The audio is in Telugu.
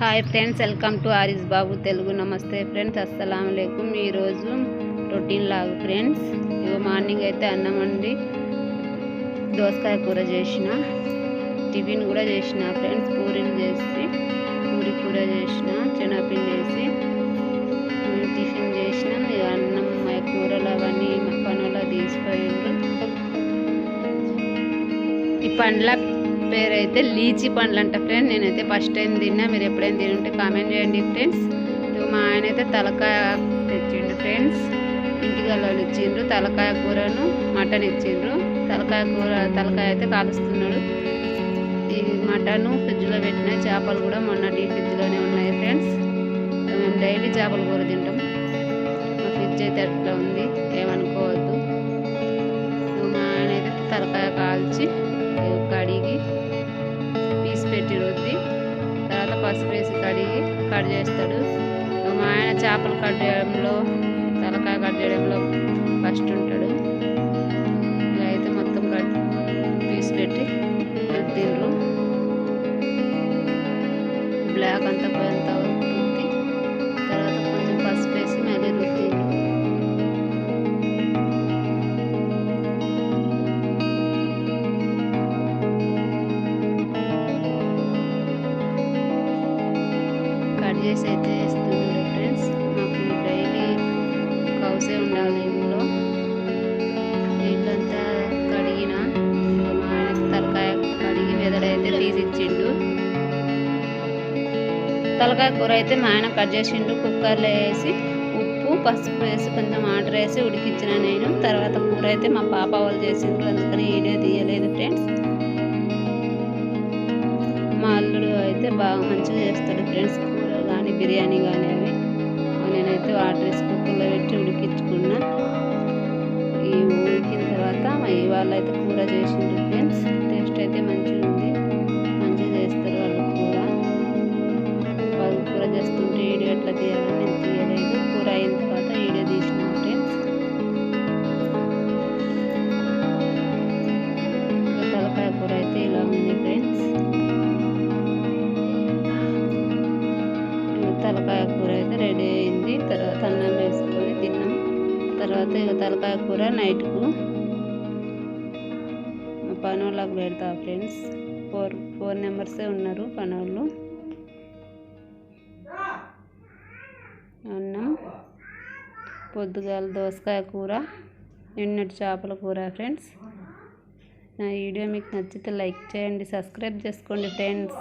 Hi friends welcome to Aris Babu Telugu. నమస్తే ఫ్రెండ్స్ అస్సలం లేకుమ్ ఈరోజు రొటీన్ లాగా ఫ్రెండ్స్ ఇగో మార్నింగ్ అయితే అన్నం వండి దోసకాయ కూర చేసిన టిఫిన్ కూడా చేసిన ఫ్రెండ్స్ పూరీలు చేసి పూరి కూర చేసిన శనగపిండి చేసి టిఫిన్ చేసిన అన్నం మా కూరలు అవన్నీ పనులు తీసిపోయిండ్రు. ఈ పండ్ల పేరైతే లీచీ పండ్లు అంట ఫ్రెండ్ నేనైతే ఫస్ట్ టైం తిన్నా. మీరు ఎప్పుడైనా తిని ఉంటే కామెంట్ చేయండి ఫ్రెండ్స్ మా ఆయన అయితే తలకాయ తెచ్చిండు ఫ్రెండ్స్ ఇంటికి వాళ్ళు ఇచ్చిండ్రు. తలకాయ కూరను మటన్ ఇచ్చిండ్రు. తలకాయ కూర తలకాయ అయితే కాలుస్తున్నాడు. ఈ మటను ఫ్రిడ్జ్లో పెట్టిన చేపలు కూడా మొన్న ఫ్రిడ్జ్లోనే ఉన్నాయి ఫ్రెండ్స్ మేము డైలీ చేపల కూర తింటాం. మా ఫ్రిడ్జ్ అయితే అట్లా ఉంది. ఏమనుకోవద్దు. మా ఆయన అయితే తలకాయ కాల్చి కడిగి కట్ చేస్తాడు. మా ఆయన చేపలు కట్ చేయడంలో తలకాయ కట్ చేయడంలో ఫస్ట్ ఉంటాడు. చేసి అయితే ఇస్తున్నారు ఫ్రెండ్స్ మాకు డైలీ కౌసే ఉండాలి ఇంట్లో ఇల్లంతా కడిగిన మా ఆయన తలకాయ కడిగి వెదడైతే తీసి ఇచ్చిండు. తలకాయ కూర అయితే మా ఆయన కట్ చేసిండు. కుక్కర్లో వేసి ఉప్పు పసుపు వేసి కొంచెం వాటర్ వేసి ఉడికించిన నేను. తర్వాత కూర అయితే మా పాప వాళ్ళు చేసిండ్రు. అందుకని వీడియో తీయలేదు ఫ్రెండ్స్ మా అల్లుడు అయితే బాగా మంచిగా చేస్తాడు ఫ్రెండ్స్ కూర కానీ బిర్యానీ కానీ అవి. నేనైతే వాటర్ వేసి కుక్కర్లో పెట్టి ఉడికించుకున్నా. ఈ ఉడికిన తర్వాత ఇవాళ అయితే కూర చేసిండ్రు ఫ్రెండ్స్. టేస్ట్ అయితే మంచిగా మంచిగా తలకాయ కూర అయితే రెడీ అయింది. తర్వాత అన్నం వేసుకొని తిన్నాం. తర్వాత ఇక తలకాయ కూర నైట్కు పని పనోళ్ళకి పెడతా ఫ్రెండ్స్. ఫోర్ ఫోర్ నెంబర్సే ఉన్నారు పనోళ్ళు. అన్నం పొద్దుగాల దోసకాయ కూర నిన్నటి చేపల కూర ఫ్రెండ్స్. నా వీడియో మీకు నచ్చితే లైక్ చేయండి సబ్స్క్రైబ్ చేసుకోండి ఫ్రెండ్స్.